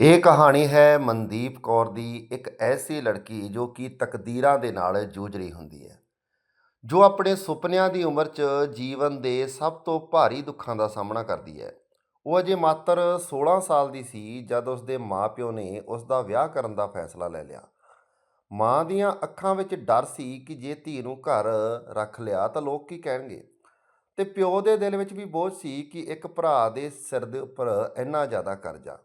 ਇਹ ਕਹਾਣੀ ਹੈ ਮਨਦੀਪ ਕੌਰ ਦੀ ਇੱਕ ਐਸੀ ਲੜਕੀ ਜੋ ਕਿ ਤਕਦੀਰਾਂ ਦੇ ਨਾਲ ਜੂਝ ਰਹੀ ਹੁੰਦੀ ਹੈ, ਜੋ ਆਪਣੇ ਸੁਪਨਿਆਂ ਦੀ ਉਮਰ 'ਚ ਜੀਵਨ ਦੇ ਸਭ ਤੋਂ ਭਾਰੀ ਦੁੱਖਾਂ ਦਾ ਸਾਹਮਣਾ ਕਰਦੀ ਹੈ। ਉਹ ਅਜੇ ਮਾਤਰ 16 ਸਾਲ ਦੀ ਸੀ ਜਦ ਉਸ ਦੇ ਮਾਪਿਓ ਨੇ ਉਸ ਦਾ ਵਿਆਹ ਕਰਨ ਦਾ ਫੈਸਲਾ ਲੈ ਲਿਆ। ਮਾਂ ਦੀਆਂ ਅੱਖਾਂ ਵਿੱਚ ਡਰ ਸੀ ਕਿ ਜੇ ਧੀ ਨੂੰ ਘਰ ਰੱਖ ਲਿਆ ਤਾਂ ਲੋਕ ਕੀ ਕਹਿਣਗੇ? ਤੇ ਪਿਓ ਦੇ ਦਿਲ ਵਿੱਚ ਵੀ ਬੋਝ ਸੀ ਕਿ ਇੱਕ ਭਰਾ ਦੇ ਸਿਰ ਦੇ ਉੱਪਰ ਇੰਨਾ ਜ਼ਿਆਦਾ ਕਰਜ਼ਾ।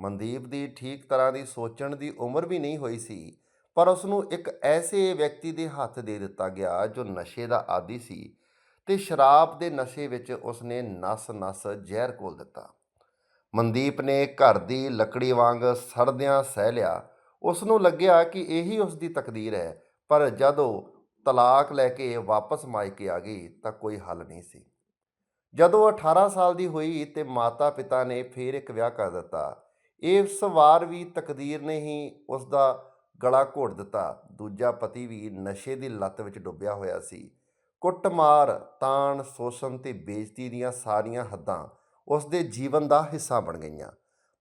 ਮਨਦੀਪ ਦੀ ਠੀਕ ਤਰ੍ਹਾਂ ਦੀ ਸੋਚਣ ਦੀ ਉਮਰ ਵੀ ਨਹੀਂ ਹੋਈ ਸੀ, ਪਰ ਉਸ ਨੂੰ ਇੱਕ ਐਸੇ ਵਿਅਕਤੀ ਦੇ ਹੱਥ ਦੇ ਦਿੱਤਾ ਗਿਆ ਜੋ ਨਸ਼ੇ ਦਾ ਆਦੀ ਸੀ ਤੇ ਸ਼ਰਾਬ ਦੇ ਨਸ਼ੇ ਵਿੱਚ ਉਸ ਨੇ ਨਸ-ਨਸ ਜ਼ਹਿਰ ਘੋਲ ਦਿੱਤਾ। ਮਨਦੀਪ ਨੇ ਘਰ ਦੀ ਲੱਕੜੀ ਵਾਂਗ ਸੜਦਿਆਂ ਸਹਿ ਲਿਆ। ਉਸ ਨੂੰ ਲੱਗਿਆ ਕਿ ਇਹੀ ਉਸ ਦੀ ਤਕਦੀਰ ਹੈ, ਪਰ ਜਦੋਂ ਤਲਾਕ ਲੈ ਕੇ ਵਾਪਸ ਮਾਇਕੇ ਆ ਗਈ ਤਾਂ ਕੋਈ ਹੱਲ ਨਹੀਂ ਸੀ। ਜਦੋਂ 18 ਸਾਲ ਦੀ ਹੋਈ ਤੇ ਮਾਤਾ-ਪਿਤਾ ਨੇ ਫੇਰ ਇੱਕ ਵਿਆਹ ਕਰ ਦਿੱਤਾ ਇਸ ਵਾਰ ਵੀ ਤਕਦੀਰ ਨੇ ਹੀ ਉਸ ਦਾ ਗਲਾ ਘੋਟ ਦਿੱਤਾ। ਦੂਜਾ ਪਤੀ ਵੀ ਨਸ਼ੇ ਦੀ ਲੱਤ ਵਿੱਚ ਡੁੱਬਿਆ ਹੋਇਆ ਸੀ। ਕੁੱਟਮਾਰ, ਤਾਣ, ਸ਼ੋਸ਼ਣ ਤੇ ਬੇਇੱਜ਼ਤੀ ਦੀਆਂ ਸਾਰੀਆਂ ਹੱਦਾਂ ਉਸ ਦੇ ਜੀਵਨ ਦਾ ਹਿੱਸਾ ਬਣ ਗਈਆਂ।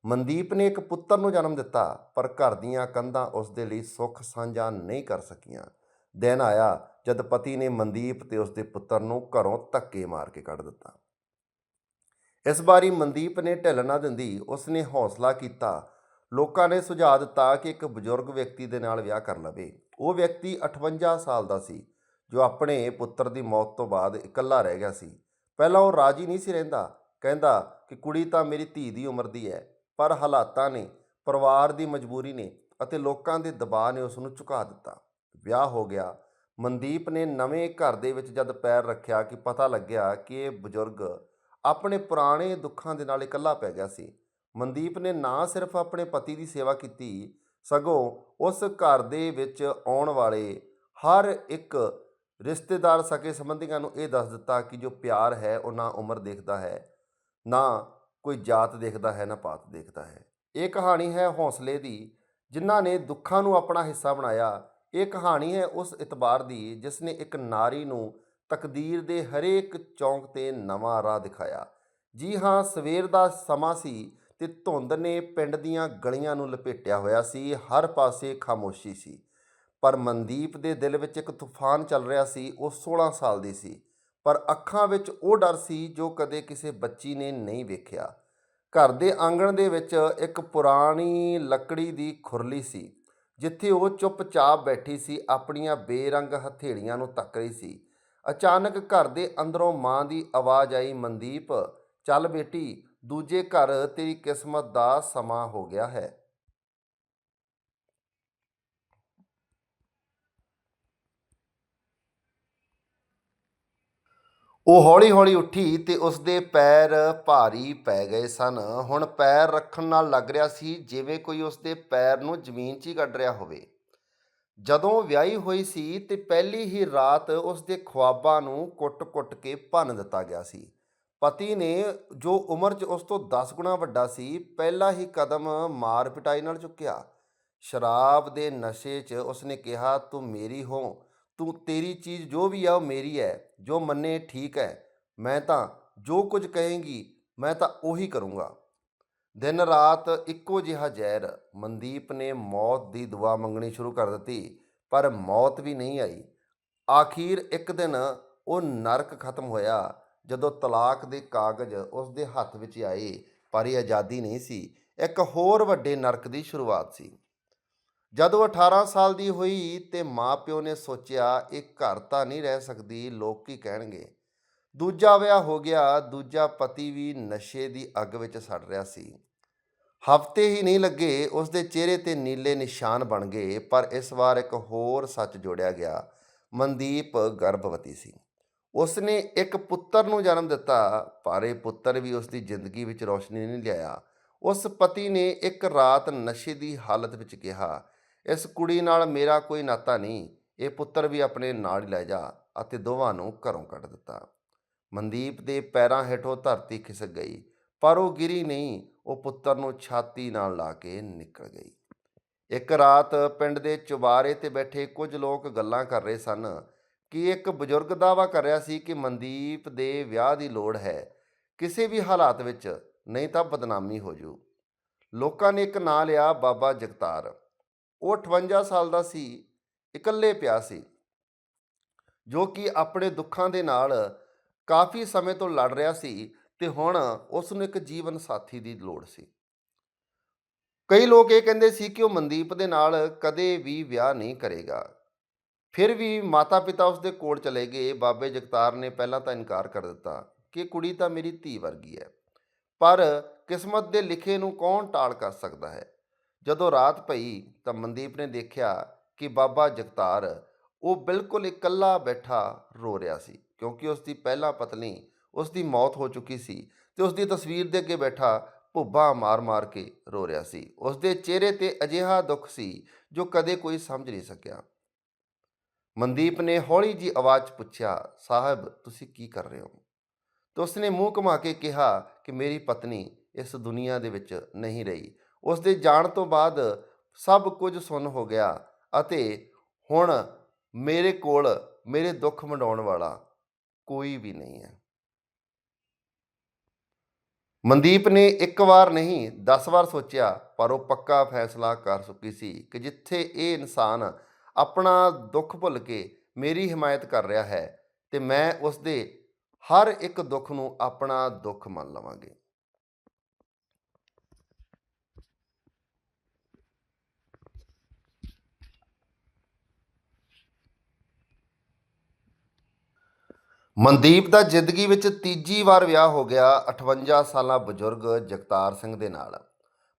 ਮਨਦੀਪ ਨੇ ਇੱਕ ਪੁੱਤਰ ਨੂੰ ਜਨਮ ਦਿੱਤਾ, ਪਰ ਘਰ ਦੀਆਂ ਕੰਧਾਂ ਉਸ ਦੇ ਲਈ ਸੁੱਖ ਸਾਂਝਾ ਨਹੀਂ ਕਰ ਸਕੀਆਂ। ਦਿਨ ਆਇਆ ਜਦ ਪਤੀ ਨੇ ਮਨਦੀਪ ਤੇ ਉਸ ਦੇ ਪੁੱਤਰ ਨੂੰ ਘਰੋਂ ਧੱਕੇ ਮਾਰ ਕੇ ਕੱਢ ਦਿੱਤਾ। ਇਸ ਵਾਰੀ ਮਨਦੀਪ ਨੇ ਢਿੱਲ ਨਾ ਦਿੰਦੀ, ਉਸਨੇ ਹੌਸਲਾ ਕੀਤਾ। ਲੋਕਾਂ ਨੇ ਸੁਝਾਅ ਦਿੱਤਾ ਕਿ ਇੱਕ ਬਜ਼ੁਰਗ ਵਿਅਕਤੀ ਦੇ ਨਾਲ ਵਿਆਹ ਕਰ ਲਵੇ। ਉਹ ਵਿਅਕਤੀ 58 ਸਾਲ ਦਾ ਸੀ, ਜੋ ਆਪਣੇ ਪੁੱਤਰ ਦੀ ਮੌਤ ਤੋਂ ਬਾਅਦ ਇਕੱਲਾ ਰਹਿ ਗਿਆ ਸੀ। ਪਹਿਲਾਂ ਉਹ ਰਾਜੀ ਨਹੀਂ ਸੀ ਰਹਿੰਦਾ। ਕਹਿੰਦਾ ਕਿ ਕੁੜੀ ਤਾਂ ਮੇਰੀ ਧੀ ਦੀ ਉਮਰ ਦੀ ਹੈ, ਪਰ ਹਾਲਾਤਾਂ ਨੇ, ਪਰਿਵਾਰ ਦੀ ਮਜਬੂਰੀ ਨੇ ਅਤੇ ਲੋਕਾਂ ਦੇ ਦਬਾਅ ਨੇ ਉਸ ਨੂੰ ਝੁਕਾ ਦਿੱਤਾ। ਵਿਆਹ ਹੋ ਗਿਆ। ਮਨਦੀਪ ਨੇ ਨਵੇਂ ਘਰ ਦੇ ਵਿੱਚ ਜਦ ਪੈਰ ਰੱਖਿਆ ਕਿ ਪਤਾ ਲੱਗਿਆ ਕਿ ਇਹ ਬਜ਼ੁਰਗ ਆਪਣੇ ਪੁਰਾਣੇ ਦੁੱਖਾਂ ਦੇ ਨਾਲ ਇਕੱਲਾ ਪੈ ਗਿਆ ਸੀ। ਮਨਦੀਪ ਨੇ ਨਾ ਸਿਰਫ ਆਪਣੇ ਪਤੀ ਦੀ ਸੇਵਾ ਕੀਤੀ, ਸਗੋਂ ਉਸ ਘਰ ਦੇ ਵਿੱਚ ਆਉਣ ਵਾਲੇ ਹਰ ਇੱਕ ਰਿਸ਼ਤੇਦਾਰ ਸਕੇ ਸੰਬੰਧੀਆਂ ਨੂੰ ਇਹ ਦੱਸ ਦਿੱਤਾ ਕਿ ਜੋ ਪਿਆਰ ਹੈ, ਉਹ ਨਾ ਉਮਰ ਦੇਖਦਾ ਹੈ, ਨਾ ਕੋਈ ਜਾਤ ਦੇਖਦਾ ਹੈ, ਨਾ ਪਾਤ ਦੇਖਦਾ ਹੈ। ਇਹ ਕਹਾਣੀ ਹੈ ਹੌਸਲੇ ਦੀ, ਜਿਨ੍ਹਾਂ ਨੇ ਦੁੱਖਾਂ ਨੂੰ ਆਪਣਾ ਹਿੱਸਾ ਬਣਾਇਆ। ਇਹ ਕਹਾਣੀ ਹੈ ਉਸ ਇਤਬਾਰ ਦੀ, ਜਿਸ ਨੇ ਇੱਕ ਨਾਰੀ ਨੂੰ ਤਕਦੀਰ ਦੇ ਹਰੇਕ ਚੌਂਕ ਤੇ ਨਵਾਂ ਰਾਹ ਦਿਖਾਇਆ। ਜੀ ਹਾਂ, ਸਵੇਰ ਦਾ ਸਮਾਂ ਸੀ ਤੇ ਧੁੰਦ ਨੇ ਪਿੰਡ ਦੀਆਂ ਗਲੀਆਂ ਨੂੰ ਲਪੇਟਿਆ ਹੋਇਆ ਸੀ, ਹਰ ਪਾਸੇ ਖਾਮੋਸ਼ੀ ਸੀ। ਪਰ ਮਨਦੀਪ ਦੇ ਦਿਲ ਵਿੱਚ ਇੱਕ ਤੂਫਾਨ ਚੱਲ ਰਿਹਾ ਸੀ, ਉਹ 16 ਸਾਲ ਦੀ ਸੀ। ਪਰ ਅੱਖਾਂ ਵਿੱਚ ਉਹ ਡਰ ਸੀ ਜੋ ਕਦੇ ਕਿਸੇ ਬੱਚੀ ਨੇ ਨਹੀਂ ਵੇਖਿਆ। ਘਰ ਦੇ ਆਂਗਣ ਦੇ ਵਿੱਚ ਇੱਕ ਪੁਰਾਣੀ ਲੱਕੜੀ ਦੀ ਖੁਰਲੀ ਸੀ, ਜਿੱਥੇ ਉਹ ਚੁੱਪਚਾਪ ਬੈਠੀ ਸੀ, ਆਪਣੀਆਂ ਬੇਰੰਗ ਹਥੇਲੀਆਂ ਨੂੰ ਤੱਕ ਰਹੀ ਸੀ। ਅਚਾਨਕ ਘਰ ਦੇ ਅੰਦਰੋਂ ਮਾਂ ਦੀ ਆਵਾਜ਼ ਆਈ, ਮਨਦੀਪ, ਚੱਲ ਬੇਟੀ, ਦੂਜੇ ਘਰ ਤੇਰੀ ਕਿਸਮਤ ਦਾ ਸਮਾਂ ਹੋ ਗਿਆ ਹੈ। ਉਹ ਹੌਲੀ-ਹੌਲੀ ਉੱਠੀ ਤੇ ਉਸਦੇ ਪੈਰ ਭਾਰੀ ਪੈ ਗਏ ਸਨ। ਹੁਣ ਪੈਰ ਰੱਖਣ ਨਾਲ ਲੱਗ ਰਿਹਾ ਸੀ, ਜਿਵੇਂ ਕੋਈ ਉਸਦੇ ਪੈਰ ਨੂੰ ਜ਼ਮੀਨ 'ਚ ਹੀ ਕੱਢ ਰਿਹਾ ਹੋਵੇ। ਜਦੋਂ ਵਿਆਹੀ ਹੋਈ ਸੀ ਤੇ ਪਹਿਲੀ ਹੀ ਰਾਤ ਉਸ ਦੇ ਖੁਆਬਾਂ ਨੂੰ ਕੁੱਟ-ਕੁੱਟ ਕੇ ਭੰਨ ਦਿੱਤਾ ਗਿਆ ਸੀ। ਪਤੀ ਨੇ ਜੋ ਉਮਰ 'ਚ ਉਸ ਤੋਂ 10 ਗੁਣਾ ਵੱਡਾ ਸੀ, ਪਹਿਲਾ ਹੀ ਕਦਮ ਮਾਰ ਪਿਟਾਈ ਨਾਲ ਚੁੱਕਿਆ। ਸ਼ਰਾਬ ਦੇ ਨਸ਼ੇ 'ਚ ਉਸਨੇ ਕਿਹਾ, ਤੂੰ ਮੇਰੀ ਹੋ, ਤੂੰ ਤੇਰੀ ਚੀਜ਼ ਜੋ ਵੀ ਆ ਉਹ ਮੇਰੀ ਹੈ ਜੋ ਮੰਨੇ ਠੀਕ ਹੈ ਮੈਂ ਤਾਂ ਜੋ ਕੁਝ ਕਹੇਂਗੀ, ਮੈਂ ਤਾਂ ਉਹੀ ਕਰੂੰਗਾ। ਦਿਨ ਰਾਤ ਇੱਕੋ ਜਿਹਾ ਜ਼ਹਿਰ। ਮਨਦੀਪ ਨੇ ਮੌਤ ਦੀ ਦੁਆ ਮੰਗਣੀ ਸ਼ੁਰੂ ਕਰ ਦਿੱਤੀ, ਪਰ ਮੌਤ ਵੀ ਨਹੀਂ ਆਈ। ਆਖੀਰ ਇੱਕ ਦਿਨ ਉਹ ਨਰਕ ਖਤਮ ਹੋਇਆ, ਜਦੋਂ ਤਲਾਕ ਦੇ ਕਾਗਜ਼ ਉਸ ਦੇ ਹੱਥ ਵਿੱਚ ਆਏ, ਪਰ ਇਹ ਆਜ਼ਾਦੀ ਨਹੀਂ ਸੀ। ਇੱਕ ਹੋਰ ਵੱਡੇ ਨਰਕ ਦੀ ਸ਼ੁਰੂਆਤ ਸੀ। ਜਦੋਂ 18 ਸਾਲ ਦੀ ਹੋਈ ਤੇ ਮਾਪਿਓ ਨੇ ਸੋਚਿਆ, ਇਹ ਘਰ ਤਾਂ ਨਹੀਂ ਰਹਿ ਸਕਦੀ, ਲੋਕ ਕੀ ਕਹਿਣਗੇ? ਦੂਜਾ ਵਿਆਹ ਹੋ ਗਿਆ, ਦੂਜਾ ਪਤੀ ਵੀ ਨਸ਼ੇ ਦੀ ਅੱਗ ਵਿੱਚ ਸੜ ਰਿਹਾ ਸੀ। ਹਫ਼ਤੇ ਹੀ ਨਹੀਂ ਲੱਗੇ ਉਸ ਦੇ ਚਿਹਰੇ ਤੇ ਨੀਲੇ ਨਿਸ਼ਾਨ ਬਣ ਗਏ, ਪਰ ਇਸ ਵਾਰ ਇੱਕ ਹੋਰ ਸੱਚ ਜੋੜਿਆ ਗਿਆ। ਮਨਦੀਪ ਗਰਭਵਤੀ ਸੀ। ਉਸ ਨੇ ਇੱਕ ਪੁੱਤਰ ਨੂੰ ਜਨਮ ਦਿੱਤਾ, ਪਰ ਇਹ ਪੁੱਤਰ ਵੀ ਉਸ ਦੀ ਜ਼ਿੰਦਗੀ ਵਿੱਚ ਰੋਸ਼ਨੀ ਨਹੀਂ ਲਿਆਇਆ। ਉਸ ਪਤੀ ਨੇ ਇੱਕ ਰਾਤ ਨਸ਼ੇ ਦੀ ਹਾਲਤ ਵਿੱਚ ਕਿਹਾ, ਇਸ ਕੁੜੀ ਨਾਲ ਮੇਰਾ ਕੋਈ ਨਾਤਾ ਨਹੀਂ, ਇਹ ਪੁੱਤਰ ਵੀ ਆਪਣੇ ਨਾਲ ਹੀ ਲੈ ਜਾ ਅਤੇ ਦੋਵਾਂ ਨੂੰ ਘਰੋਂ ਕੱਢ ਦਿੱਤਾ। ਮਨਦੀਪ ਦੇ ਪੈਰਾਂ ਹੇਠੋਂ ਧਰਤੀ ਖਿਸਕ ਗਈ, ਪਰ ਉਹ ਗਿਰੀ ਨਹੀਂ। ਉਹ ਪੁੱਤਰ ਨੂੰ ਛਾਤੀ ਨਾਲ ਲਾ ਕੇ ਨਿਕਲ ਗਈ। ਇੱਕ ਰਾਤ ਪਿੰਡ ਦੇ ਚੁਬਾਰੇ ਤੇ ਬੈਠੇ ਕੁਝ ਲੋਕ ਗੱਲਾਂ ਕਰ ਰਹੇ ਸਨ ਕਿ ਇੱਕ ਬਜ਼ੁਰਗ ਦਾਵਾ ਕਰ ਰਿਹਾ ਸੀ ਕਿ ਮਨਦੀਪ ਦੇ ਵਿਆਹ ਦੀ ਲੋੜ ਹੈ। ਕਿਸੇ ਵੀ ਹਾਲਾਤ ਵਿੱਚ ਨਹੀਂ ਤਾਂ ਬਦਨਾਮੀ ਹੋ ਜੂ। ਲੋਕਾਂ ਨੇ ਇੱਕ ਨਾਂ ਲਿਆ, ਬਾਬਾ ਜਗਤਾਰ। ਉਹ 58 ਸਾਲ ਦਾ ਸੀ, ਇਕੱਲੇ ਪਿਆ ਸੀ, ਜੋ ਕਿ ਆਪਣੇ ਦੁੱਖਾਂ ਦੇ ਨਾਲ ਕਾਫੀ ਸਮੇਂ ਤੋਂ ਲੜ ਰਿਹਾ ਸੀ ਤੇ ਹੁਣ ਉਸ ਨੂੰ ਇੱਕ ਜੀਵਨ ਸਾਥੀ ਦੀ ਲੋੜ ਸੀ। ਕਈ ਲੋਕ ਇਹ ਕਹਿੰਦੇ ਸੀ ਕਿ ਉਹ ਮਨਦੀਪ ਦੇ ਨਾਲ ਕਦੇ ਵੀ ਵਿਆਹ ਨਹੀਂ ਕਰੇਗਾ। ਫਿਰ ਵੀ ਮਾਤਾ-ਪਿਤਾ ਉਸ ਦੇ ਕੋਲ ਚਲੇ ਗਏ। ਬਾਬੇ ਜਗਤਾਰ ਨੇ ਪਹਿਲਾਂ ਤਾਂ ਇਨਕਾਰ ਕਰ ਦਿੱਤਾ ਕਿ ਕੁੜੀ ਤਾਂ ਮੇਰੀ ਧੀ ਵਰਗੀ ਹੈ। ਪਰ ਕਿਸਮਤ ਦੇ ਲਿਖੇ ਨੂੰ ਕੌਣ ਟਾਲ ਕਰ ਸਕਦਾ ਹੈ? ਜਦੋਂ ਰਾਤ ਪਈ ਤਾਂ ਮਨਦੀਪ ਨੇ ਦੇਖਿਆ ਕਿ ਬਾਬਾ ਜਗਤਾਰ ਉਹ ਬਿਲਕੁਲ ਇਕੱਲਾ ਬੈਠਾ ਰੋ ਰਿਹਾ ਸੀ। ਕਿਉਂਕਿ ਉਸ ਦੀ ਪਹਿਲਾ ਪਤਨੀ ਉਸ ਦੀ ਮੌਤ ਹੋ ਚੁੱਕੀ ਸੀ ਤੇ ਉਸ ਦੀ ਤਸਵੀਰ ਦੇ ਅੱਗੇ ਬੈਠਾ ਭੁੱਬਾ ਮਾਰ-ਮਾਰ ਕੇ ਰੋ ਰਿਹਾ ਸੀ। ਉਸ ਦੇ ਚਿਹਰੇ ਤੇ ਅਜਿਹਾ ਦੁੱਖ ਸੀ ਜੋ ਕਦੇ ਕੋਈ ਸਮਝ ਨਹੀਂ ਸਕਿਆ। ਮਨਦੀਪ ਨੇ ਹੌਲੀ ਜੀ ਆਵਾਜ਼ 'ਚ ਪੁੱਛਿਆ, ਸਾਹਿਬ, ਤੁਸੀਂ ਕੀ ਕਰ ਰਹੇ ਹੋ? ਤੇ ਉਸਨੇ ਮੂੰਹ ਘੁਮਾ ਕੇ ਕਿਹਾ ਕਿ ਮੇਰੀ ਪਤਨੀ ਇਸ ਦੁਨੀਆ ਦੇ ਵਿੱਚ ਨਹੀਂ ਰਹੀ। ਉਸ ਦੇ ਜਾਣ ਤੋਂ ਬਾਅਦ ਸਭ ਕੁਝ ਸੁੰਨ ਹੋ ਗਿਆ ਅਤੇ ਹੁਣ ਮੇਰੇ ਕੋਲ ਮੇਰੇ ਦੁੱਖ ਵੰਡਾਉਣ ਵਾਲਾ ਕੋਈ ਵੀ ਨਹੀਂ ਹੈ। ਮਨਦੀਪ ਨੇ ਇੱਕ ਵਾਰ ਨਹੀਂ 10 ਵਾਰ ਸੋਚਿਆ, ਪਰ ਉਹ ਪੱਕਾ ਫੈਸਲਾ ਕਰ ਚੁੱਕੀ ਸੀ ਕਿ ਜਿੱਥੇ ਇਹ ਇਨਸਾਨ ਆਪਣਾ ਦੁੱਖ ਭੁੱਲ ਕੇ ਮੇਰੀ ਹਿਮਾਇਤ ਕਰ ਰਿਹਾ ਹੈ, ਤੇ ਮੈਂ ਉਸ ਦੇ ਹਰ ਇੱਕ ਦੁੱਖ ਨੂੰ ਆਪਣਾ ਦੁੱਖ ਮੰਨ ਲਵਾਂਗੇ। ਮਨਦੀਪ ਦਾ ਜ਼ਿੰਦਗੀ ਵਿੱਚ ਤੀਜੀ ਵਾਰ ਵਿਆਹ ਹੋ ਗਿਆ 58 ਸਾਲਾਂ ਬਜ਼ੁਰਗ ਜਗਤਾਰ ਸਿੰਘ ਦੇ ਨਾਲ।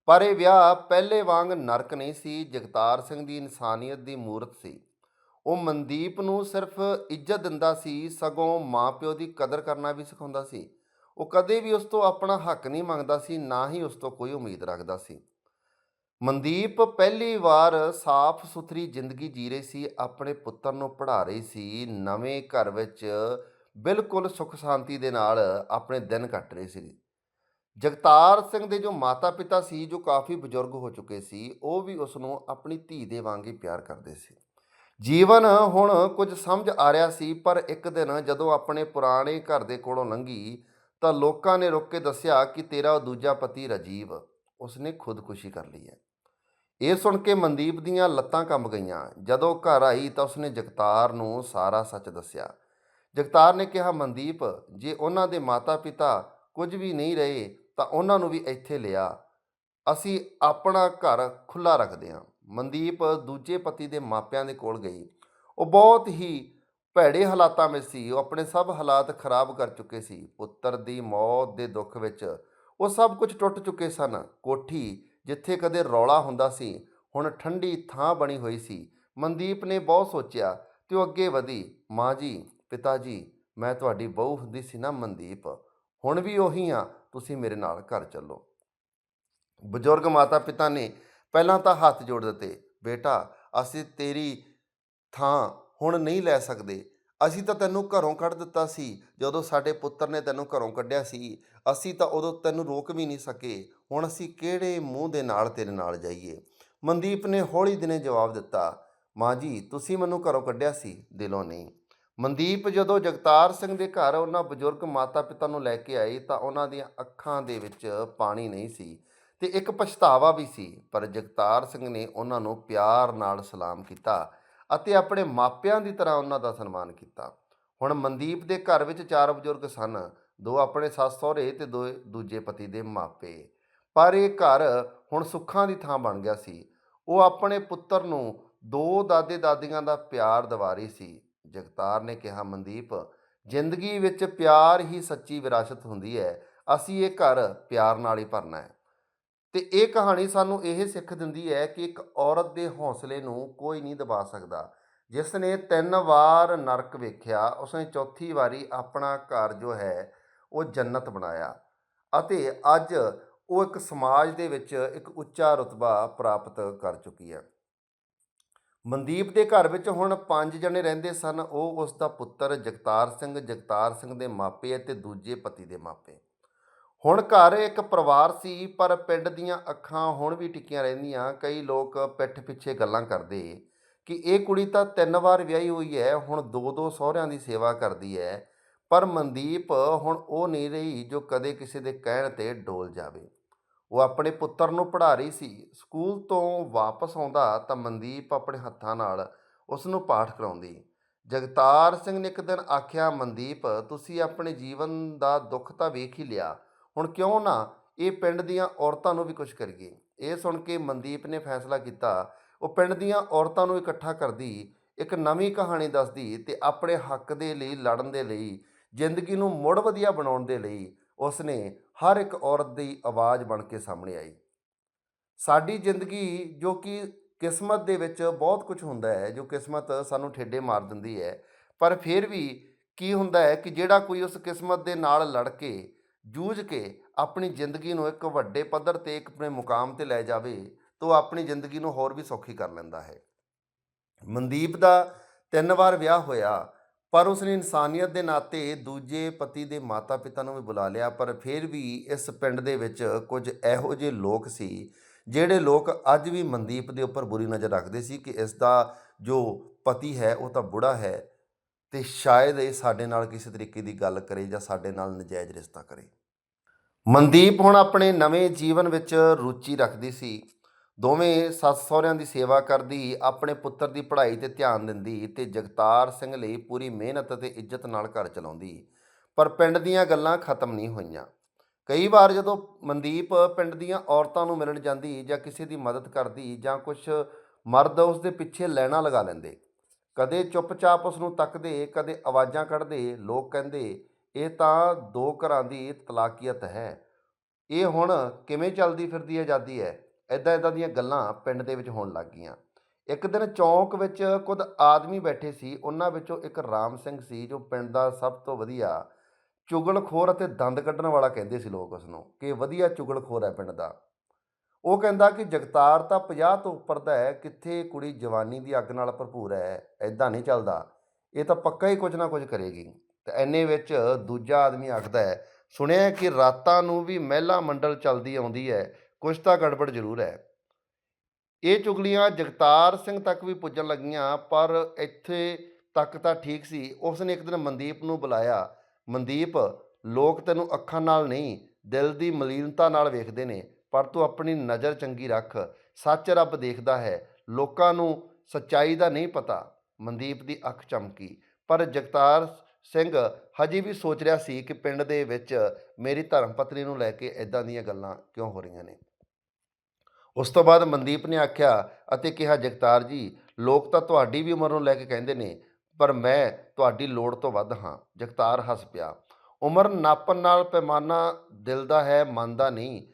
ਪਰ ਇਹ ਵਿਆਹ ਪਹਿਲੇ ਵਾਂਗ ਨਰਕ ਨਹੀਂ ਸੀ, ਜਗਤਾਰ ਸਿੰਘ ਦੀ ਇਨਸਾਨੀਅਤ ਦੀ ਮੂਰਤ ਸੀ। ਉਹ ਮਨਦੀਪ ਨੂੰ ਸਿਰਫ ਇੱਜ਼ਤ ਦਿੰਦਾ ਸੀ, ਸਗੋਂ ਮਾਪਿਓ ਦੀ ਕਦਰ ਕਰਨਾ ਵੀ ਸਿਖਾਉਂਦਾ ਸੀ। ਉਹ ਕਦੇ ਵੀ ਉਸ ਤੋਂ ਆਪਣਾ ਹੱਕ ਨਹੀਂ ਮੰਗਦਾ ਸੀ, ਨਾ ਹੀ ਉਸ ਤੋਂ ਕੋਈ ਉਮੀਦ ਰੱਖਦਾ ਸੀ। ਮਨਦੀਪ ਪਹਿਲੀ ਵਾਰ ਸਾਫ਼ ਸੁਥਰੀ ਜ਼ਿੰਦਗੀ ਜੀ ਰਹੀ ਸੀ, ਆਪਣੇ ਪੁੱਤਰ ਨੂੰ ਪੜ੍ਹਾ ਰਹੀ ਸੀ, ਨਵੇਂ ਘਰ ਵਿੱਚ ਬਿਲਕੁਲ ਸੁੱਖ ਸ਼ਾਂਤੀ ਦੇ ਨਾਲ ਆਪਣੇ ਦਿਨ ਕੱਟ ਰਹੇ ਸੀ ਜਗਤਾਰ ਸਿੰਘ ਦੇ ਜੋ ਮਾਤਾ-ਪਿਤਾ ਸੀ, ਜੋ ਕਾਫੀ ਬਜ਼ੁਰਗ ਹੋ ਚੁੱਕੇ ਸੀ, ਉਹ ਵੀ ਉਸ ਨੂੰ ਆਪਣੀ ਧੀ ਦੇ ਵਾਂਗ ਹੀ ਪਿਆਰ ਕਰਦੇ ਸੀ। ਜੀਵਨ ਹੁਣ ਕੁਝ ਸਮਝ ਆ ਰਿਹਾ ਸੀ, ਪਰ ਇੱਕ ਦਿਨ ਜਦੋਂ ਆਪਣੇ ਪੁਰਾਣੇ ਘਰ ਦੇ ਕੋਲੋਂ ਲੰਘੀ, ਤਾਂ ਲੋਕਾਂ ਨੇ ਰੁੱਕ ਕੇ ਦੱਸਿਆ ਕਿ ਤੇਰਾ ਉਹ ਦੂਜਾ ਪਤੀ ਰਾਜੀਵ, ਉਸਨੇ ਖੁਦਕੁਸ਼ੀ ਕਰ ਲਈ ਹੈ। ਇਹ ਸੁਣ ਕੇ ਮਨਦੀਪ ਦੀਆਂ ਲੱਤਾਂ ਕੰਬ ਗਈਆਂ। ਜਦੋਂ ਘਰ ਆਈ ਤਾਂ ਉਸਨੇ ਜਗਤਾਰ ਨੂੰ ਸਾਰਾ ਸੱਚ ਦੱਸਿਆ। ਜਗਤਾਰ ਨੇ ਕਿਹਾ, ਮਨਦੀਪ, ਜੇ ਉਹਨਾਂ ਦੇ ਮਾਤਾ-ਪਿਤਾ ਕੁਝ ਵੀ ਨਹੀਂ ਰਹੇ, ਤਾਂ ਉਹਨਾਂ ਨੂੰ ਵੀ ਇੱਥੇ ਲਿਆ। ਅਸੀਂ ਆਪਣਾ ਘਰ ਖੁੱਲਾ ਰੱਖਦੇ ਹਾਂ। ਮਨਦੀਪ ਦੂਜੇ ਪਤੀ ਦੇ ਮਾਪਿਆਂ ਦੇ ਕੋਲ ਗਈ। ਉਹ ਬਹੁਤ ਹੀ ਭੈੜੇ ਹਾਲਾਤਾਂ ਵਿੱਚ ਸੀ। ਉਹ ਆਪਣੇ ਸਭ ਹਾਲਾਤ ਖਰਾਬ ਕਰ ਚੁੱਕੇ ਸੀ। ਪੁੱਤਰ ਦੀ ਮੌਤ ਦੇ ਦੁੱਖ ਵਿੱਚ ਉਹ ਸਭ ਕੁਝ ਟੁੱਟ ਚੁੱਕੇ ਸਨ। ਕੋਠੀ ਜਿੱਥੇ ਕਦੇ ਰੌਲਾ ਹੁੰਦਾ ਸੀ, ਹੁਣ ਠੰਡੀ ਥਾਂ ਬਣੀ ਹੋਈ ਸੀ। ਮਨਦੀਪ ਨੇ ਬਹੁਤ ਸੋਚਿਆ, ਤੇ ਉਹ ਅੱਗੇ ਵਧੀ? ਮਾਂ ਜੀ ਪਿਤਾ ਜੀ, ਮੈਂ ਤੁਹਾਡੀ ਬਹੂ ਹੁੰਦੀ ਸੀ ਨਾ ਮਨਦੀਪ, ਹੁਣ ਵੀ ਉਹੀ ਆ ਤੁਸੀਂ ਮੇਰੇ ਨਾਲ ਘਰ ਚੱਲੋ। ਬਜ਼ੁਰਗ ਮਾਤਾ ਪਿਤਾ ਨੇ ਪਹਿਲਾਂ ਤਾਂ ਹੱਥ ਜੋੜ ਦਿੱਤੇ, ਬੇਟਾ, ਅਸੀਂ ਤੇਰੀ ਥਾਂ ਹੁਣ ਨਹੀਂ ਲੈ ਸਕਦੇ। ਅਸੀਂ ਤਾਂ ਤੈਨੂੰ ਘਰੋਂ ਕੱਢ ਦਿੱਤਾ ਸੀ, ਜਦੋਂ ਸਾਡੇ ਪੁੱਤਰ ਨੇ ਤੈਨੂੰ ਘਰੋਂ ਕੱਢਿਆ ਸੀ। ਅਸੀਂ ਤਾਂ ਉਦੋਂ ਤੈਨੂੰ ਰੋਕ ਵੀ ਨਹੀਂ ਸਕੇ। ਹੁਣ ਅਸੀਂ ਕਿਹੜੇ ਮੂੰਹ ਦੇ ਨਾਲ ਤੇਰੇ ਨਾਲ ਜਾਈਏ? ਮਨਦੀਪ ਨੇ ਹੌਲੀ ਦਿਨੇ ਜਵਾਬ ਦਿੱਤਾ, ਮਾਂ ਜੀ, ਤੁਸੀਂ ਮੈਨੂੰ ਘਰੋਂ ਕੱਢਿਆ ਸੀ, ਦਿਲੋਂ ਨਹੀਂ। ਮਨਦੀਪ ਜਦੋਂ ਜਗਤਾਰ ਸਿੰਘ ਦੇ ਘਰ ਉਹਨਾਂ ਬਜ਼ੁਰਗ ਮਾਤਾ-ਪਿਤਾ ਨੂੰ ਲੈ ਕੇ ਆਈ ਤਾਂ ਉਹਨਾਂ ਦੀਆਂ ਅੱਖਾਂ ਦੇ ਵਿੱਚ ਪਾਣੀ ਨਹੀਂ ਸੀ ਤੇ ਇੱਕ ਪਛਤਾਵਾ ਵੀ ਸੀ, ਪਰ ਜਗਤਾਰ ਸਿੰਘ ਨੇ ਉਹਨਾਂ ਨੂੰ ਪਿਆਰ ਨਾਲ ਸਲਾਮ ਕੀਤਾ ਅਤੇ ਆਪਣੇ ਮਾਪਿਆਂ ਦੀ ਤਰ੍ਹਾਂ ਉਹਨਾਂ ਦਾ ਸਨਮਾਨ ਕੀਤਾ। ਹੁਣ ਮਨਦੀਪ ਦੇ ਘਰ ਵਿੱਚ ਚਾਰ ਬਜ਼ੁਰਗ ਸਨ, ਦੋ ਆਪਣੇ ਸੱਸ ਸਹੁਰੇ ਤੇ ਦੋ ਦੂਜੇ ਪਤੀ ਦੇ ਮਾਪੇ। ਪਰ ਇਹ ਘਰ ਹੁਣ ਸੁੱਖਾਂ ਦੀ ਥਾਂ ਬਣ ਗਿਆ ਸੀ। ਉਹ ਆਪਣੇ ਪੁੱਤਰ ਨੂੰ ਦੋ ਦਾਦੇ ਦਾਦੀਆਂ ਦਾ ਪਿਆਰ ਦਿਵਾ ਰਹੀ ਸੀ। ਜਗਤਾਰ ਨੇ ਕਿਹਾ, ਮਨਦੀਪ, ਜ਼ਿੰਦਗੀ ਵਿੱਚ ਪਿਆਰ ਹੀ ਸੱਚੀ ਵਿਰਾਸਤ ਹੁੰਦੀ ਹੈ। ਅਸੀਂ ਇਹ ਘਰ ਪਿਆਰ ਨਾਲ ਹੀ ਭਰਨਾ ਹੈ। ਤੇ ਇਹ ਕਹਾਣੀ ਸਾਨੂੰ ਇਹ ਸਿੱਖ ਦਿੰਦੀ ਹੈ ਕਿ ਇੱਕ ਔਰਤ ਦੇ ਹੌਸਲੇ ਨੂੰ ਕੋਈ ਨਹੀਂ ਦਬਾ ਸਕਦਾ। ਜਿਸ ਨੇ ਤਿੰਨ ਵਾਰ ਨਰਕ ਵੇਖਿਆ ਉਸਨੇ ਚੌਥੀ ਵਾਰੀ ਆਪਣਾ ਘਰ ਜੋ ਹੈ, ਉਹ ਜੰਨਤ ਬਣਾਇਆ ਅਤੇ ਅੱਜ ਉਹ ਇੱਕ ਸਮਾਜ ਦੇ ਵਿੱਚ ਇੱਕ ਉੱਚਾ ਰੁਤਬਾ ਪ੍ਰਾਪਤ ਕਰ ਚੁੱਕੀ ਹੈ। ਮਨਦੀਪ ਦੇ ਘਰ ਵਿੱਚ ਹੁਣ ਪੰਜ ਜਣੇ ਰਹਿੰਦੇ ਸਨ। ਉਹ ਉਸ ਦਾ ਪੁੱਤਰ ਜਗਤਾਰ ਸਿੰਘ ਜਗਤਾਰ ਸਿੰਘ ਦੇ ਮਾਪੇ ਅਤੇ ਦੂਜੇ ਪਤੀ ਦੇ ਮਾਪੇ। ਹੁਣ ਘਰ ਇੱਕ ਪਰਿਵਾਰ ਸੀ, ਪਰ ਪਿੰਡ ਦੀਆਂ ਅੱਖਾਂ ਹੁਣ ਵੀ ਟਿੱਕੀਆਂ ਰਹਿੰਦੀਆਂ। ਕਈ ਲੋਕ ਪਿੱਠ ਪਿੱਛੇ ਗੱਲਾਂ ਕਰਦੇ ਕਿ ਇਹ ਕੁੜੀ ਤਾਂ ਤਿੰਨ ਵਾਰ ਵਿਆਹੀ ਹੋਈ ਹੈ, ਹੁਣ ਦੋ ਦੋ ਸਹੁਰਿਆਂ ਦੀ ਸੇਵਾ ਕਰਦੀ ਹੈ। ਪਰ ਮਨਦੀਪ ਹੁਣ ਉਹ ਨਹੀਂ ਰਹੀ ਜੋ ਕਦੇ ਕਿਸੇ ਦੇ ਕਹਿਣ ਤੇ ਡੋਲ ਜਾਵੇ। ਉਹ ਆਪਣੇ ਪੁੱਤਰ ਨੂੰ ਪੜ੍ਹਾ ਰਹੀ ਸੀ। ਸਕੂਲ ਤੋਂ ਵਾਪਸ ਆਉਂਦਾ ਤਾਂ ਮਨਦੀਪ ਆਪਣੇ ਹੱਥਾਂ ਨਾਲ ਉਸ ਨੂੰ ਪਾਠ ਕਰਾਉਂਦੀ। ਜਗਤਾਰ ਸਿੰਘ ਨੇ ਇੱਕ ਦਿਨ ਆਖਿਆ, ਮਨਦੀਪ, ਤੁਸੀਂ ਆਪਣੇ ਜੀਵਨ ਦਾ ਦੁੱਖ ਤਾਂ ਵੇਖ ਹੀ ਲਿਆ। ਹੁਣ ਕਿਉਂ ਨਾ ਇਹ ਪਿੰਡ ਦੀਆਂ ਔਰਤਾਂ ਨੂੰ ਵੀ ਕੁਝ ਕਰੀਏ? ਇਹ ਸੁਣ ਕੇ ਮਨਦੀਪ ਨੇ ਫੈਸਲਾ ਕੀਤਾ। ਉਹ ਪਿੰਡ ਦੀਆਂ ਔਰਤਾਂ ਨੂੰ ਇਕੱਠਾ ਕਰਦੀ, ਇੱਕ ਨਵੀਂ ਕਹਾਣੀ ਦੱਸਦੀ ਤੇ ਆਪਣੇ ਹੱਕ ਦੇ ਲਈ, ਲੜਨ ਦੇ ਲਈ, ਜ਼ਿੰਦਗੀ ਨੂੰ ਮੁੜ ਵਧੀਆ ਬਣਾਉਣ ਦੇ ਲਈ ਉਸਨੇ ਹਰ ਇੱਕ ਔਰਤ ਦੀ ਆਵਾਜ਼ ਬਣ ਕੇ ਸਾਹਮਣੇ ਆਈ। ਸਾਡੀ ਜ਼ਿੰਦਗੀ ਜੋ ਕਿ ਕਿਸਮਤ ਦੇ ਵਿੱਚ ਬਹੁਤ ਕੁਝ ਹੁੰਦਾ ਹੈ, ਜੋ ਕਿਸਮਤ ਸਾਨੂੰ ਠੇਡੇ ਮਾਰ ਦਿੰਦੀ ਹੈ, ਪਰ ਫਿਰ ਵੀ ਕੀ ਹੁੰਦਾ ਹੈ ਕਿ ਜਿਹੜਾ ਕੋਈ ਉਸ ਕਿਸਮਤ ਦੇ ਨਾਲ ਲੜ ਕੇ, ਜੂਝ ਕੇ ਆਪਣੀ ਜ਼ਿੰਦਗੀ ਨੂੰ ਇੱਕ ਵੱਡੇ ਪੱਧਰ ਤੇ ਇੱਕ ਆਪਣੇ ਮੁਕਾਮ ਤੇ ਲੈ ਜਾਵੇ, ਤਾਂ ਉਹ ਆਪਣੀ ਜ਼ਿੰਦਗੀ ਨੂੰ ਹੋਰ ਵੀ ਸੌਖੀ ਕਰ ਲੈਂਦਾ ਹੈ। ਮਨਦੀਪ ਦਾ ਤਿੰਨ ਵਾਰ ਵਿਆਹ ਹੋਇਆ ਪਰ ਉਸਨੇ ਇਨਸਾਨੀਅਤ ਦੇ ਨਾਤੇ ਦੂਜੇ ਪਤੀ ਦੇ ਮਾਤਾ-ਪਿਤਾ ਨੂੰ ਵੀ ਬੁਲਾ ਲਿਆ, ਪਰ ਫਿਰ ਵੀ ਇਸ ਪਿੰਡ ਦੇ ਵਿੱਚ ਕੁਝ ਇਹੋ ਜਿਹੇ ਲੋਕ ਸੀ ਜਿਹੜੇ ਲੋਕ ਅੱਜ ਵੀ ਮਨਦੀਪ ਦੇ ਉੱਪਰ ਬੁਰੀ ਨਜ਼ਰ ਰੱਖਦੇ ਸੀ ਕਿ ਇਸ ਦਾ ਜੋ ਪਤੀ ਹੈ, ਉਹ ਤਾਂ ਬੁੜਾ ਹੈ ਤੇ ਸ਼ਾਇਦ ਇਹ ਸਾਡੇ ਨਾਲ ਕਿਸੇ ਤਰੀਕੇ ਦੀ ਗੱਲ ਕਰੇ ਜਾਂ ਸਾਡੇ ਨਾਲ ਨਜਾਇਜ਼ ਰਿਸ਼ਤਾ ਕਰੇ। ਮਨਦੀਪ ਹੁਣ ਆਪਣੇ ਨਵੇਂ ਜੀਵਨ ਵਿੱਚ ਰੁਚੀ ਰੱਖਦੀ ਸੀ। ਦੋਵੇਂ ਸੱਸ ਸਹੁਰਿਆਂ ਦੀ ਸੇਵਾ ਕਰਦੀ, ਆਪਣੇ ਪੁੱਤਰ ਦੀ ਪੜ੍ਹਾਈ ਤੇ ਧਿਆਨ ਦਿੰਦੀ ਤੇ ਜਗਤਾਰ ਸਿੰਘ ਲਈ ਪੂਰੀ ਮਿਹਨਤ ਅਤੇ ਇੱਜ਼ਤ ਨਾਲ ਘਰ ਚਲਾਉਂਦੀ। ਪਰ ਪਿੰਡ ਦੀਆਂ ਗੱਲਾਂ ਖਤਮ ਨਹੀਂ ਹੋਈਆਂ। ਕਈ ਵਾਰ ਜਦੋਂ ਮਨਦੀਪ ਪਿੰਡ ਦੀਆਂ ਔਰਤਾਂ ਨੂੰ ਮਿਲਣ ਜਾਂਦੀ ਜਾਂ ਕਿਸੇ ਦੀ ਮਦਦ ਕਰਦੀ ਜਾਂ ਕੁਝ ਮਰਦ ਉਸ ਦੇ ਪਿੱਛੇ ਲੈਣਾ ਲਗਾ ਲੈਂਦੇ। ਕਦੇ ਚੁੱਪਚਾਪ ਉਸ ਨੂੰ ਤੱਕਦੇ, ਕਦੇ ਆਵਾਜ਼ਾਂ ਕੱਢਦੇ, ਲੋਕ ਕਹਿੰਦੇ, ਇਹ ਤਾਂ ਦੋ ਘਰਾਂ ਦੀ ਤਲਾਕੀਅਤ ਹੈ। ਇਹ ਹੁਣ ਕਿਵੇਂ ਚੱਲਦੀ ਫਿਰਦੀ ਆਜ਼ਾਦੀ ਹੈ? ਐਦਾਂ ਐਦਾਂ ਦੀਆਂ ਗੱਲਾਂ ਪਿੰਡ ਦੇ ਵਿੱਚ ਹੋਣ ਲੱਗ ਗਈਆਂ। ਇੱਕ ਦਿਨ ਚੌਂਕ ਵਿੱਚ ਕੁਝ ਆਦਮੀ ਬੈਠੇ ਸੀ, ਉਹਨਾਂ ਵਿੱਚੋਂ ਇੱਕ ਰਾਮ ਸਿੰਘ ਸੀ ਜੋ ਪਿੰਡ ਦਾ ਸਭ ਤੋਂ ਵਧੀਆ ਚੁਗਲਖੋਰ ਅਤੇ ਦੰਦ ਕੱਢਣ ਵਾਲਾ ਕਹਿੰਦੇ ਸੀ ਲੋਕ ਉਸ ਨੂੰ ਕਿ ਵਧੀਆ ਚੁਗਲਖੋਰ ਹੈ ਪਿੰਡ ਦਾ। ਉਹ ਕਹਿੰਦਾ ਕਿ ਜਗਤਾਰ ਤਾਂ 50 ਤੋਂ ਉੱਪਰ ਦਾ ਹੈ, ਕਿੱਥੇ ਕੁੜੀ ਜਵਾਨੀ ਦੀ ਅੱਗ ਨਾਲ ਭਰਪੂਰ ਹੈ ਐਦਾਂ ਨਹੀਂ ਚੱਲਦਾ। ਇਹ ਤਾਂ ਪੱਕਾ ਹੀ ਕੁਝ ਨਾ ਕੁਝ ਕਰੇਗੀ। ਤੇ ਐਨੇ ਵਿੱਚ ਦੂਜਾ ਆਦਮੀ ਆਖਦਾ ਹੈ, ਸੁਣਿਆ ਕਿ ਰਾਤਾਂ ਨੂੰ ਵੀ ਮਹਿਲਾ ਮੰਡਲ ਚੱਲਦੀ ਆਉਂਦੀ ਹੈ ਕੁਝ ਤਾਂ ਗੜਬੜ ਜ਼ਰੂਰ ਹੈ। ਇਹ ਚੁਗਲੀਆਂ ਜਗਤਾਰ ਸਿੰਘ ਤੱਕ ਵੀ ਪੁੱਜਣ ਲੱਗੀਆਂ, ਪਰ ਇੱਥੇ ਤੱਕ ਤਾਂ ਠੀਕ ਸੀ। ਉਸ ਨੇ ਇੱਕ ਦਿਨ ਮਨਦੀਪ ਨੂੰ ਬੁਲਾਇਆ। ਮਨਦੀਪ, ਲੋਕ ਤੈਨੂੰ ਅੱਖਾਂ ਨਾਲ ਨਹੀਂ, ਦਿਲ ਦੀ ਮਲੀਨਤਾ ਨਾਲ ਵੇਖਦੇ ਨੇ, ਪਰ ਤੂੰ ਆਪਣੀ ਨਜ਼ਰ ਚੰਗੀ ਰੱਖ। ਸੱਚ ਰੱਬ ਦੇਖਦਾ ਹੈ। ਲੋਕਾਂ ਨੂੰ ਸੱਚਾਈ ਦਾ ਨਹੀਂ ਪਤਾ। ਮਨਦੀਪ ਦੀ ਅੱਖ ਚਮਕੀ। ਪਰ ਜਗਤਾਰ ਸਿੰਘ ਹਜੇ ਵੀ ਸੋਚ ਰਿਹਾ ਸੀ ਕਿ ਪਿੰਡ ਦੇ ਵਿੱਚ ਮੇਰੀ ਧਰਮ ਪਤਨੀ ਨੂੰ ਲੈ ਕੇ ਇਦਾਂ ਦੀਆਂ ਗੱਲਾਂ ਕਿਉਂ ਹੋ ਰਹੀਆਂ ਨੇ। ਉਸ ਤੋਂ ਬਾਅਦ ਮਨਦੀਪ ਨੇ ਆਖਿਆ ਅਤੇ ਕਿਹਾ, ਜਗਤਾਰ ਜੀ, ਲੋਕ ਤਾਂ ਤੁਹਾਡੀ ਵੀ ਉਮਰ ਨੂੰ ਲੈ ਕੇ ਕਹਿੰਦੇ ਨੇ, ਪਰ ਮੈਂ ਤੁਹਾਡੀ ਲੋੜ ਤੋਂ ਵੱਧ ਹਾਂ। ਜਗਤਾਰ ਹੱਸ ਪਿਆ। ਉਮਰ ਨਾਪਣ ਨਾਲ ਪੈਮਾਨਾ ਦਿਲ ਦਾ ਹੈ, ਮਨ ਦਾ ਨਹੀਂ।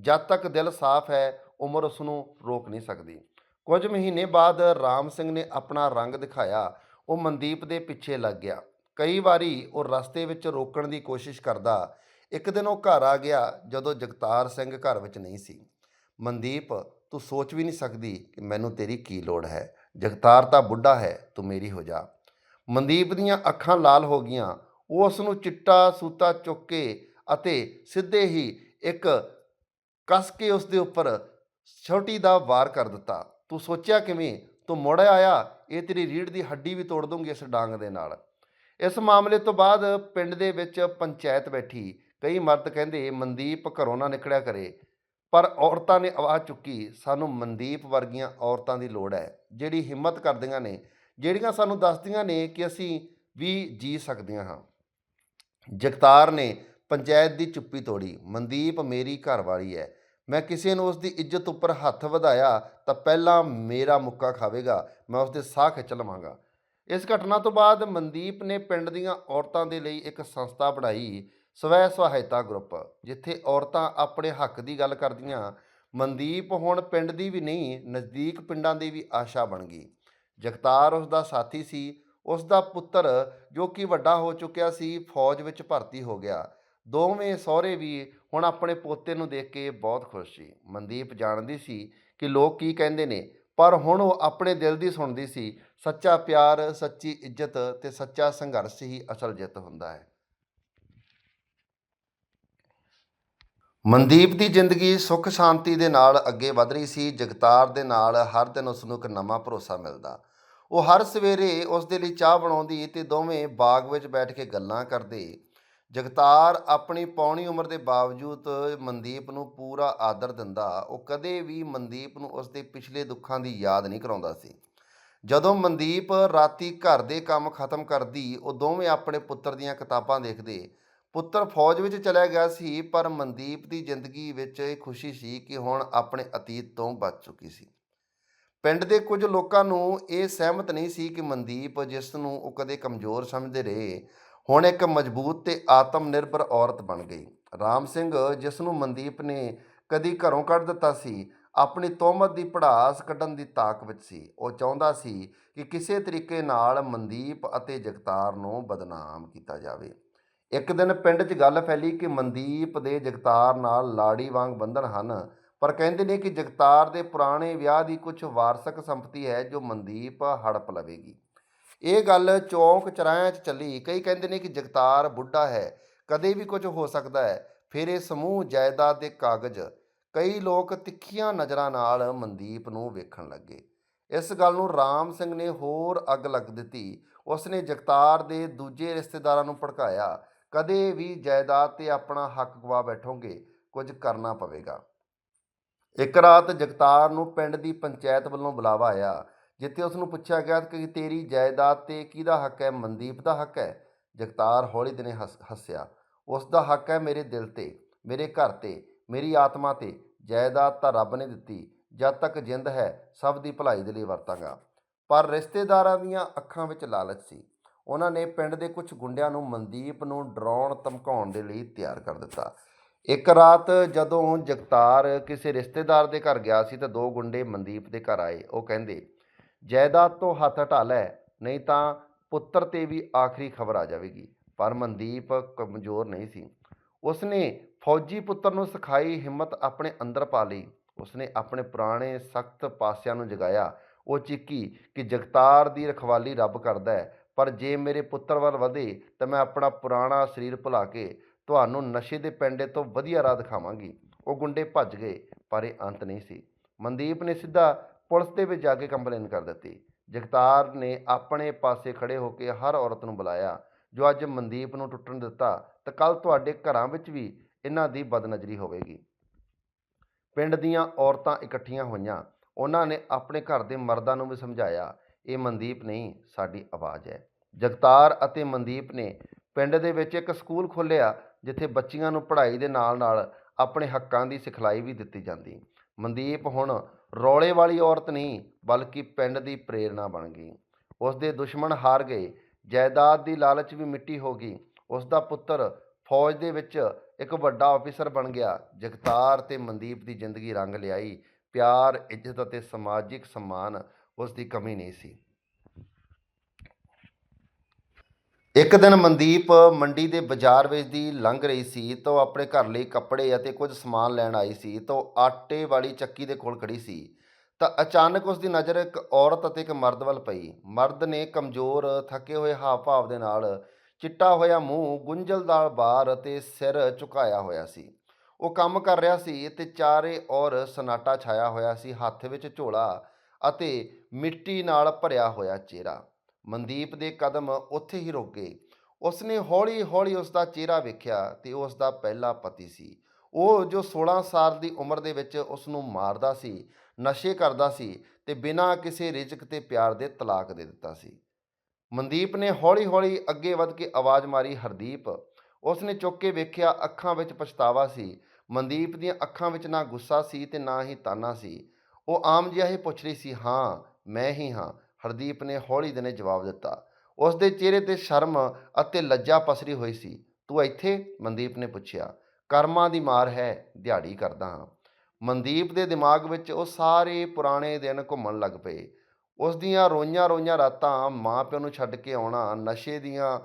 ਜਦ ਤੱਕ ਦਿਲ ਸਾਫ਼ ਹੈ, ਉਮਰ ਉਸ ਨੂੰ ਰੋਕ ਨਹੀਂ ਸਕਦੀ। ਕੁਝ ਮਹੀਨੇ ਬਾਅਦ ਰਾਮ ਸਿੰਘ ਨੇ ਆਪਣਾ ਰੰਗ ਦਿਖਾਇਆ। ਉਹ ਮਨਦੀਪ ਦੇ ਪਿੱਛੇ ਲੱਗ ਗਿਆ। ਕਈ ਵਾਰੀ ਉਹ ਰਸਤੇ ਵਿੱਚ ਰੋਕਣ ਦੀ ਕੋਸ਼ਿਸ਼ ਕਰਦਾ। ਇੱਕ ਦਿਨ ਉਹ ਘਰ ਆ ਗਿਆ ਜਦੋਂ ਜਗਤਾਰ ਸਿੰਘ ਘਰ ਵਿੱਚ ਨਹੀਂ ਸੀ। ਮਨਦੀਪ, ਤੂੰ ਸੋਚ ਵੀ ਨਹੀਂ ਸਕਦੀ ਕਿ ਮੈਨੂੰ ਤੇਰੀ ਕੀ ਲੋੜ ਹੈ। ਜਗਤਾਰ ਤਾਂ ਬੁੱਢਾ ਹੈ, ਤੂੰ ਮੇਰੀ ਹੋ ਜਾ। ਮਨਦੀਪ ਦੀਆਂ ਅੱਖਾਂ ਲਾਲ ਹੋ ਗਈਆਂ। ਉਹ ਉਸ ਨੂੰ ਚਿੱਟਾ ਸੂਤਾ ਚੁੱਕ ਕੇ ਅਤੇ ਸਿੱਧੇ ਹੀ ਇੱਕ ਕੱਸ ਕੇ ਉਸ ਦੇ ਉੱਪਰ ਛੋਟੀ ਦਾ ਵਾਰ ਕਰ ਦਿੱਤਾ। ਤੂੰ ਸੋਚਿਆ ਕਿਵੇਂ? ਤੂੰ ਮੁੜ ਆਇਆ, ਇਹ ਤੇਰੀ ਰੀੜ ਦੀ ਹੱਡੀ ਵੀ ਤੋੜ ਦੂੰਗੀ ਇਸ ਡਾਂਗ ਦੇ ਨਾਲ। ਇਸ ਮਾਮਲੇ ਤੋਂ ਬਾਅਦ ਪਿੰਡ ਦੇ ਵਿੱਚ ਪੰਚਾਇਤ ਬੈਠੀ। ਕਈ ਮਰਦ ਕਹਿੰਦੇ, ਮਨਦੀਪ ਘਰੋਂ ਨਾ ਨਿਕਲਿਆ ਕਰੇ। ਪਰ ਔਰਤਾਂ ਨੇ ਆਵਾਜ਼ ਚੁੱਕੀ, ਸਾਨੂੰ ਮਨਦੀਪ ਵਰਗੀਆਂ ਔਰਤਾਂ ਦੀ ਲੋੜ ਹੈ, ਜਿਹੜੀ ਹਿੰਮਤ ਕਰਦੀਆਂ ਨੇ, ਜਿਹੜੀਆਂ ਸਾਨੂੰ ਦੱਸਦੀਆਂ ਨੇ ਕਿ ਅਸੀਂ ਵੀ ਜੀ ਸਕਦੀਆਂ ਹਾਂ। ਜਗਤਾਰ ਨੇ ਪੰਚਾਇਤ ਦੀ ਚੁੱਪੀ ਤੋੜੀ, ਮਨਦੀਪ ਮੇਰੀ ਘਰਵਾਲੀ ਹੈ, ਮੈਂ ਕਿਸੇ ਨੂੰ ਉਸ ਦੀ ਇੱਜ਼ਤ ਉੱਪਰ ਹੱਥ ਵਧਾਇਆ ਤਾਂ ਪਹਿਲਾਂ ਮੇਰਾ ਮੁੱਕਾ ਖਾਵੇਗਾ, ਮੈਂ ਉਸ ਦੇ ਸਾਹ ਖਿੱਚ ਲਵਾਂਗਾ। ਇਸ ਘਟਨਾ ਤੋਂ ਬਾਅਦ ਮਨਦੀਪ ਨੇ ਪਿੰਡ ਦੀਆਂ ਔਰਤਾਂ ਦੇ ਲਈ ਇੱਕ ਸੰਸਥਾ ਬਣਾਈ ਸਵੈ ਸਹਾਇਤਾ ਗਰੁੱਪ, ਜਿੱਥੇ ਔਰਤਾਂ ਆਪਣੇ ਹੱਕ ਦੀ ਗੱਲ ਕਰਦੀਆਂ। ਮਨਦੀਪ ਹੁਣ ਪਿੰਡ ਦੀ ਵੀ ਨਹੀਂ, ਨਜ਼ਦੀਕ ਪਿੰਡਾਂ ਦੀ ਵੀ ਆਸ਼ਾ ਬਣ ਗਈ। ਜਗਤਾਰ ਉਸ ਦਾ ਸਾਥੀ ਸੀ। ਉਸ ਦਾ ਪੁੱਤਰ, ਜੋ ਕਿ ਵੱਡਾ ਹੋ ਚੁੱਕਿਆ ਸੀ, ਫੌਜ ਵਿੱਚ ਭਰਤੀ ਹੋ ਗਿਆ। ਦੋਵੇਂ ਸਹੁਰੇ ਵੀ ਹੁਣ ਆਪਣੇ ਪੋਤੇ ਨੂੰ ਦੇਖ ਕੇ ਬਹੁਤ ਖੁਸ਼ ਸੀ। ਮਨਦੀਪ ਜਾਣਦੀ ਸੀ ਕਿ ਲੋਕ ਕੀ ਕਹਿੰਦੇ ਨੇ, ਪਰ ਹੁਣ ਉਹ ਆਪਣੇ ਦਿਲ ਦੀ ਸੁਣਦੀ ਸੀ। ਸੱਚਾ ਪਿਆਰ, ਸੱਚੀ ਇੱਜ਼ਤ ਤੇ ਸੱਚਾ ਸੰਘਰਸ਼ ਹੀ ਅਸਲ ਜਿੱਤ ਹੁੰਦਾ ਹੈ। ਮਨਦੀਪ ਦੀ ਜ਼ਿੰਦਗੀ ਸੁੱਖ ਸ਼ਾਂਤੀ ਦੇ ਨਾਲ ਅੱਗੇ ਵਧ ਰਹੀ ਸੀ, ਜਗਤਾਰ ਦੇ ਨਾਲ ਹਰ ਦਿਨ ਉਸ ਨੂੰ ਇੱਕ ਨਵਾਂ ਭਰੋਸਾ ਮਿਲਦਾ। ਉਹ ਹਰ ਸਵੇਰੇ ਉਸ ਦੇ ਲਈ ਚਾਹ ਬਣਾਉਂਦੀ ਤੇ ਦੋਵੇਂ ਬਾਗ ਵਿੱਚ ਬੈਠ ਕੇ ਗੱਲਾਂ ਕਰਦੇ। ਜਗਤਾਰ ਆਪਣੀ ਪੌਣੀ ਉਮਰ ਦੇ ਬਾਵਜੂਦ ਮਨਦੀਪ ਨੂੰ ਪੂਰਾ ਆਦਰ ਦਿੰਦਾ। ਉਹ ਕਦੇ ਵੀ ਮਨਦੀਪ ਨੂੰ ਉਸਦੇ ਪਿਛਲੇ ਦੁੱਖਾਂ ਦੀ ਯਾਦ ਨਹੀਂ ਕਰਾਉਂਦਾ ਸੀ। ਜਦੋਂ ਮਨਦੀਪ ਰਾਤੀ ਘਰ ਦੇ ਕੰਮ ਖਤਮ ਕਰਦੀ, ਉਹ ਦੋਵੇਂ ਆਪਣੇ ਪੁੱਤਰ ਦੀਆਂ ਕਿਤਾਬਾਂ ਦੇਖਦੇ। ਪੁੱਤਰ ਫੌਜ ਵਿੱਚ ਚਲਿਆ ਗਿਆ ਸੀ, ਪਰ ਮਨਦੀਪ ਦੀ ਜ਼ਿੰਦਗੀ ਵਿੱਚ ਇਹ ਖੁਸ਼ੀ ਸੀ ਕਿ ਹੁਣ ਆਪਣੇ ਅਤੀਤ ਤੋਂ ਬਚ ਚੁੱਕੀ ਸੀ। ਪਿੰਡ ਦੇ ਕੁਝ ਲੋਕਾਂ ਨੂੰ ਇਹ ਸਹਿਮਤ ਨਹੀਂ ਸੀ ਕਿ ਮਨਦੀਪ ਜਿਸ ਨੂੰ ਉਹ ਕਦੇ ਕਮਜ਼ੋਰ ਸਮਝਦੇ ਰਹੇ, ਹੁਣ ਇੱਕ ਮਜ਼ਬੂਤ ਤੇ ਆਤਮ ਨਿਰਭਰ ਔਰਤ ਬਣ ਗਈ। ਰਾਮ ਸਿੰਘ ਜਿਸ ਨੂੰ ਮਨਦੀਪ ਨੇ ਕਦੀ ਘਰੋਂ ਕੱਢ ਦਿੱਤਾ ਸੀ, ਆਪਣੀ ਤੋਹਮਤ ਦੀ ਪੜਾਸ ਕੱਢਣ ਦੀ ਤਾਕ ਵਿੱਚ ਸੀ। ਉਹ ਚਾਹੁੰਦਾ ਸੀ ਕਿ ਕਿਸੇ ਤਰੀਕੇ ਨਾਲ ਮਨਦੀਪ ਅਤੇ ਜਗਤਾਰ ਨੂੰ ਬਦਨਾਮ ਕੀਤਾ ਜਾਵੇ। ਇੱਕ ਦਿਨ ਪਿੰਡ 'ਚ ਗੱਲ ਫੈਲੀ ਕਿ ਮਨਦੀਪ ਦੇ ਜਗਤਾਰ ਨਾਲ ਲਾੜੀ ਵਾਂਗ ਬੰਧਨ ਹਨ, ਪਰ ਕਹਿੰਦੇ ਨੇ ਕਿ ਜਗਤਾਰ ਦੇ ਪੁਰਾਣੇ ਵਿਆਹ ਦੀ ਕੁਝ ਵਾਰਸਕ ਸੰਪਤੀ ਹੈ ਜੋ ਮਨਦੀਪ ਹੜਪ ਲਵੇਗੀ। ਇਹ ਗੱਲ ਚੌਂਕ ਚਰਾਇਆਂ 'ਚ ਚੱਲੀ। ਕਈ ਕਹਿੰਦੇ ਨੇ ਕਿ ਜਗਤਾਰ ਬੁੱਢਾ ਹੈ, ਕਦੇ ਵੀ ਕੁਝ ਹੋ ਸਕਦਾ ਹੈ। ਫਿਰ ਇਹ ਸਮੂਹ ਜਾਇਦਾਦ ਦੇ ਕਾਗਜ਼, ਕਈ ਲੋਕ ਤਿੱਖੀਆਂ ਨਜ਼ਰਾਂ ਨਾਲ ਮਨਦੀਪ ਨੂੰ ਵੇਖਣ ਲੱਗੇ। ਇਸ ਗੱਲ ਨੂੰ ਰਾਮ ਸਿੰਘ ਨੇ ਹੋਰ ਅੱਗ ਲੱਗ ਦਿੱਤੀ। ਉਸਨੇ ਜਗਤਾਰ ਦੇ ਦੂਜੇ ਰਿਸ਼ਤੇਦਾਰਾਂ ਨੂੰ ਭੜਕਾਇਆ। ਕਦੇ ਵੀ ਜਾਇਦਾਦ ਤੇ ਆਪਣਾ ਹੱਕ ਗਵਾ ਬੈਠੋਗੇ, ਕੁਝ ਕਰਨਾ ਪਵੇਗਾ। ਇੱਕ ਰਾਤ ਜਗਤਾਰ ਨੂੰ ਪਿੰਡ ਦੀ ਪੰਚਾਇਤ ਵੱਲੋਂ ਬੁਲਾਵਾ ਆਇਆ, ਜਿੱਥੇ ਉਸ ਨੂੰ ਪੁੱਛਿਆ ਗਿਆ ਕਿ ਤੇਰੀ ਜਾਇਦਾਦ ਤੇ ਕਿਹਦਾ ਹੱਕ ਹੈ? ਮਨਦੀਪ ਦਾ ਹੱਕ ਹੈ? ਜਗਤਾਰ ਹੌਲੀ ਦਿਨੇ ਹੱਸ- ਹੱਸਿਆ, ਉਸ ਦਾ ਹੱਕ ਹੈ ਮੇਰੇ ਦਿਲ ਤੇ, ਮੇਰੇ ਘਰ ਤੇ, ਮੇਰੀ ਆਤਮਾ ਤੇ। ਜਾਇਦਾਦ ਤਾਂ ਰੱਬ ਨੇ ਦਿੱਤੀ, ਜਦ ਤੱਕ ਜਿੰਦ ਹੈ, ਸਭ ਦੀ ਭਲਾਈ ਦੇ ਲਈ ਵਰਤਾਂਗਾ। ਪਰ ਰਿਸ਼ਤੇਦਾਰਾਂ ਦੀਆਂ ਅੱਖਾਂ ਵਿੱਚ ਲਾਲਚ ਸੀ। ਉਹਨਾਂ ਨੇ ਪਿੰਡ ਦੇ ਕੁਝ ਗੁੰਡਿਆਂ ਨੂੰ ਮਨਦੀਪ ਨੂੰ ਡਰਾਉਣ, ਧਮਕਾਉਣ ਦੇ ਲਈ ਤਿਆਰ ਕਰ ਦਿੱਤਾ। ਇੱਕ ਰਾਤ ਜਦੋਂ ਜਗਤਾਰ ਕਿਸੇ ਰਿਸ਼ਤੇਦਾਰ ਦੇ ਘਰ ਗਿਆ ਸੀ ਤਾਂ ਦੋ ਗੁੰਡੇ ਮਨਦੀਪ ਦੇ ਘਰ ਆਏ। ਉਹ ਕਹਿੰਦੇ, ਜਾਇਦਾਦ ਤੋਂ ਹੱਥ ਹਟਾ ਲੈ, ਨਹੀਂ ਤਾਂ ਪੁੱਤਰ ਤੇ ਵੀ ਆਖਰੀ ਖਬਰ ਆ ਜਾਵੇਗੀ। ਪਰ ਮਨਦੀਪ ਕਮਜ਼ੋਰ ਨਹੀਂ ਸੀ। ਉਸਨੇ ਫੌਜੀ ਪੁੱਤਰ ਨੂੰ ਸਿਖਾਈ ਹਿੰਮਤ ਆਪਣੇ ਅੰਦਰ ਪਾ ਲਈ। ਉਸਨੇ ਆਪਣੇ ਪੁਰਾਣੇ ਸਖਤ ਪਾਸਿਆਂ ਨੂੰ ਜਗਾਇਆ। ਉਹ ਚੀਕੀ ਕਿ ਜਗਤਾਰ ਦੀ ਰਖਵਾਲੀ ਰੱਬ ਕਰਦਾ ਹੈ। ਪਰ ਜੇ ਮੇਰੇ ਪੁੱਤਰ ਵੱਲ ਵਧੇ ਤਾਂ ਮੈਂ ਆਪਣਾ ਪੁਰਾਣਾ ਸਰੀਰ ਭੁਲਾ ਕੇ ਤੁਹਾਨੂੰ ਨਸ਼ੇ ਦੇ ਪੈਂਡੇ ਤੋਂ ਵਧੀਆ ਰਾਹ ਦਿਖਾਵਾਂਗੀ। ਉਹ ਗੁੰਡੇ ਭੱਜ ਗਏ, ਪਰ ਇਹ ਅੰਤ ਨਹੀਂ ਸੀ। ਮਨਦੀਪ ਨੇ ਸਿੱਧਾ ਪੁਲਿਸ ਦੇ ਵਿੱਚ ਜਾ ਕੇ ਕੰਪਲੇਨ ਕਰ ਦਿੱਤੀ। ਜਗਤਾਰ ਨੇ ਆਪਣੇ ਪਾਸੇ ਖੜੇ ਹੋ ਕੇ ਹਰ ਔਰਤ ਨੂੰ ਬੁਲਾਇਆ। ਜੋ ਅੱਜ ਮਨਦੀਪ ਨੂੰ ਟੁੱਟਣ ਦਿੱਤਾ, ਤਾਂ ਕੱਲ ਤੁਹਾਡੇ ਘਰਾਂ ਵਿੱਚ ਵੀ ਇਹਨਾਂ ਦੀ ਬਦਨਜ਼ਰੀ ਹੋਵੇਗੀ। ਪਿੰਡ ਦੀਆਂ ਔਰਤਾਂ ਇਕੱਠੀਆਂ ਹੋਈਆਂ। ਉਹਨਾਂ ਨੇ ਆਪਣੇ ਘਰ ਦੇ ਮਰਦਾਂ ਨੂੰ ਵੀ ਸਮਝਾਇਆ। ਇਹ ਮਨਦੀਪ ਨਹੀਂ, ਸਾਡੀ ਆਵਾਜ਼ ਹੈ। ਜਗਤਾਰ ਅਤੇ ਮਨਦੀਪ ਨੇ ਪਿੰਡ ਦੇ ਵਿੱਚ ਇੱਕ ਸਕੂਲ ਖੋਲ੍ਹਿਆ, ਜਿੱਥੇ ਬੱਚੀਆਂ ਨੂੰ ਪੜ੍ਹਾਈ ਦੇ ਨਾਲ-ਨਾਲ ਆਪਣੇ ਹੱਕਾਂ ਦੀ ਸਿਖਲਾਈ ਵੀ ਦਿੱਤੀ ਜਾਂਦੀ। ਮਨਦੀਪ ਹੁਣ ਰੌਲੇ ਵਾਲੀ ਔਰਤ ਨਹੀਂ, ਬਲਕਿ ਪਿੰਡ ਦੀ ਪ੍ਰੇਰਣਾ ਬਣ ਗਈ। ਉਸ ਦੇ ਦੁਸ਼ਮਣ ਹਾਰ ਗਏ, ਜਾਇਦਾਦ ਦੀ ਲਾਲਚ ਵੀ ਮਿੱਟੀ ਹੋ ਗਈ। ਉਸ ਦਾ ਪੁੱਤਰ ਫੌਜ ਦੇ ਵਿੱਚ ਇੱਕ ਵੱਡਾ ਅਫੀਸਰ ਬਣ ਗਿਆ। ਜਗਤਾਰ ਤੇ ਮਨਦੀਪ ਦੀ ਜ਼ਿੰਦਗੀ ਰੰਗ ਲਿਆਈ। ਪਿਆਰ, ਇੱਜ਼ਤ ਅਤੇ ਸਮਾਜਿਕ ਸਨਮਾਨ ਉਸ ਦੀ ਕਮੀ ਨਹੀਂ ਸੀ। ਇੱਕ ਦਿਨ ਮਨਦੀਪ ਮੰਡੀ ਦੇ ਬਾਜ਼ਾਰ ਵਿੱਚ ਦੀ ਲੰਘ ਰਹੀ ਸੀ ਤਾਂ ਉਹ ਆਪਣੇ ਘਰ ਲਈ ਕੱਪੜੇ ਅਤੇ ਕੁਝ ਸਮਾਨ ਲੈਣ ਆਈ ਸੀ ਤਾਂ ਉਹ ਆਟੇ ਵਾਲੀ ਚੱਕੀ ਦੇ ਕੋਲ ਖੜੀ ਸੀ। ਤਾਂ ਅਚਾਨਕ ਉਸ ਦੀ ਨਜ਼ਰ ਇੱਕ ਔਰਤ ਅਤੇ ਇੱਕ ਮਰਦ ਵੱਲ ਪਈ। ਮਰਦ ਨੇ ਕਮਜ਼ੋਰ, ਥੱਕੇ ਹੋਏ ਹਾਵ-ਭਾਵ ਦੇ ਨਾਲ ਚਿੱਟਾ ਹੋਇਆ ਮੂੰਹ, ਗੁੰਝਲਦਾਰ ਬਾਰ ਅਤੇ ਸਿਰ ਝੁਕਾਇਆ ਹੋਇਆ ਸੀ। ਉਹ ਕੰਮ ਕਰ ਰਿਹਾ ਸੀ ਤੇ ਚਾਰੇ ਔਰ ਸਨਾਟਾ ਛਾਇਆ ਹੋਇਆ ਸੀ, ਹੱਥ ਵਿੱਚ ਝੋਲਾ ਅਤੇ ਮਿੱਟੀ ਨਾਲ ਭਰਿਆ ਹੋਇਆ ਚਿਹਰਾ। ਮਨਦੀਪ ਦੇ ਕਦਮ ਉੱਥੇ ਹੀ ਰੁਕ ਗਏ। ਉਸਨੇ ਹੌਲੀ-ਹੌਲੀ ਉਸ ਦਾ ਚਿਹਰਾ ਵੇਖਿਆ ਤੇ ਉਹ ਉਸ ਦਾ ਪਹਿਲਾ ਪਤੀ ਸੀ। ਉਹ ਜੋ 16 ਸਾਲ ਦੀ ਉਮਰ ਦੇ ਵਿੱਚ ਉਸ ਨੂੰ ਮਾਰਦਾ ਸੀ, ਨਸ਼ੇ ਕਰਦਾ ਸੀ ਤੇ ਬਿਨਾਂ ਕਿਸੇ ਰਿਜ਼ਕ ਤੇ ਪਿਆਰ ਦੇ ਤਲਾਕ ਦੇ ਦਿੱਤਾ ਸੀ। ਮਨਦੀਪ ਨੇ ਹੌਲੀ-ਹੌਲੀ ਅੱਗੇ ਵੱਧ ਕੇ ਆਵਾਜ਼ ਮਾਰੀ, ਹਰਦੀਪ। ਉਸਨੇ ਚੁੱਕ ਕੇ ਵੇਖਿਆ ਅੱਖਾਂ ਵਿੱਚ ਪਛਤਾਵਾ ਸੀ। ਮਨਦੀਪ ਦੀਆਂ ਅੱਖਾਂ ਵਿੱਚ ਨਾ ਗੁੱਸਾ ਸੀ ਤੇ ਨਾ ਹੀ ਤਾਨਾ ਸੀ। ਉਹ ਆਮ ਜਿਹਾ ਹੀ ਪੁੱਛ ਰਹੀ ਸੀ, ਹਾਂ, ਮੈਂ ਹੀ ਹਾਂ। ਹਰਦੀਪ ਨੇ ਹੌਲੀ ਦਿਨੇ ਜਵਾਬ ਦਿੱਤਾ। ਉਸ ਦੇ ਚਿਹਰੇ ਤੇ ਸ਼ਰਮ ਅਤੇ ਲੱਜਾ ਪਸਰੀ ਹੋਈ ਸੀ। ਤੂੰ ਇੱਥੇ? ਮਨਦੀਪ ਨੇ ਪੁੱਛਿਆ। ਕਰਮਾਂ ਦੀ ਮਾਰ ਹੈ, ਦਿਹਾੜੀ ਕਰਦਾ ਹਾਂ। ਮਨਦੀਪ ਦੇ ਦਿਮਾਗ ਵਿੱਚ ਉਹ ਸਾਰੇ ਪੁਰਾਣੇ ਦਿਨ ਘੁੰਮਣ ਲੱਗ ਪਏ। ਉਸ ਦੀਆਂ ਰੋਈਆਂ ਰੋਈਆਂ ਰਾਤਾਂ ਮਾਂ ਪਿਓ ਨੂੰ ਛੱਡ ਕੇ ਆਉਣਾ, ਨਸ਼ੇ ਦੀਆਂ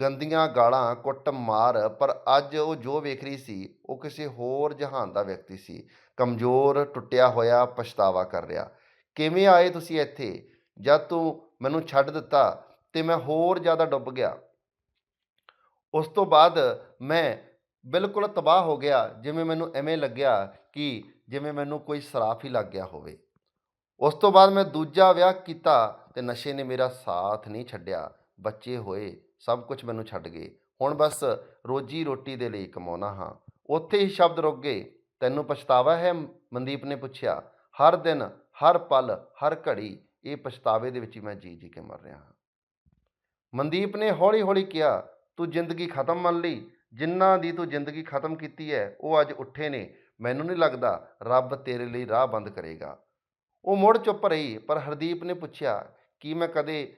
ਗੰਦੀਆਂ ਗਾਲਾਂ ਕੁੱਟ ਮਾਰ ਪਰ ਅੱਜ ਉਹ ਜੋ ਵੇਖ ਰਹੀ ਸੀ, ਉਹ ਕਿਸੇ ਹੋਰ ਜਹਾਨ ਦਾ ਵਿਅਕਤੀ ਸੀ। ਕਮਜ਼ੋਰ, ਟੁੱਟਿਆ ਹੋਇਆ ਪਛਤਾਵਾ ਕਰ ਰਿਹਾ। ਕਿਵੇਂ ਆਏ ਤੁਸੀਂ ਇੱਥੇ? ਜਦ ਤੂੰ ਮੈਨੂੰ ਛੱਡ ਦਿੱਤਾ ਤੇ ਮੈਂ ਹੋਰ ਜ਼ਿਆਦਾ ਡੁੱਬ ਗਿਆ। ਉਸ ਤੋਂ ਬਾਅਦ ਮੈਂ ਬਿਲਕੁਲ ਤਬਾਹ ਹੋ ਗਿਆ, ਜਿਵੇਂ ਮੈਨੂੰ ਐਵੇਂ ਲੱਗਿਆ ਕਿ ਜਿਵੇਂ ਮੈਨੂੰ ਕੋਈ ਸਰਾਫ ਹੀ ਲੱਗ ਗਿਆ ਹੋਵੇ। ਉਸ ਤੋਂ ਬਾਅਦ ਮੈਂ ਦੂਜਾ ਵਿਆਹ ਕੀਤਾ ਤੇ ਨਸ਼ੇ ਨੇ ਮੇਰਾ ਸਾਥ ਨਹੀਂ ਛੱਡਿਆ। ਬੱਚੇ ਹੋਏ, ਸਭ ਕੁਝ ਮੈਨੂੰ ਛੱਡ ਗਏ। ਹੁਣ ਬਸ ਰੋਜੀ ਰੋਟੀ ਦੇ ਲਈ ਕਮਾਉਣਾ ਹਾਂ। ਉੱਥੇ ਹੀ ਸ਼ਬਦ ਰੁਕ ਗਏ। ਤੈਨੂੰ ਪਛਤਾਵਾ ਹੈ? ਮਨਦੀਪ ਨੇ ਪੁੱਛਿਆ। ਹਰ ਦਿਨ, ਹਰ ਪਲ, ਹਰ ਘੜੀ ਇਹ ਪਛਤਾਵੇ ਦੇ ਵਿੱਚ ਹੀ ਮੈਂ ਜੀ ਜੀ ਕੇ ਮਰ ਰਿਹਾ ਹਾਂ। ਮਨਦੀਪ ਨੇ ਹੌਲੀ ਹੌਲੀ ਕਿਹਾ, ਤੂੰ ਜ਼ਿੰਦਗੀ ਖਤਮ ਮੰਨ ਲਈ। ਜਿਨ੍ਹਾਂ ਦੀ ਤੂੰ ਜ਼ਿੰਦਗੀ ਖਤਮ ਕੀਤੀ ਹੈ, ਉਹ ਅੱਜ ਉੱਠੇ ਨੇ। ਮੈਨੂੰ ਨਹੀਂ ਲੱਗਦਾ ਰੱਬ ਤੇਰੇ ਲਈ ਰਾਹ ਬੰਦ ਕਰੇਗਾ। ਉਹ ਮੁੜ ਚੁੱਪ ਰਹੀ, ਪਰ ਹਰਦੀਪ ਨੇ ਪੁੱਛਿਆ, ਕੀ ਮੈਂ ਕਦੇ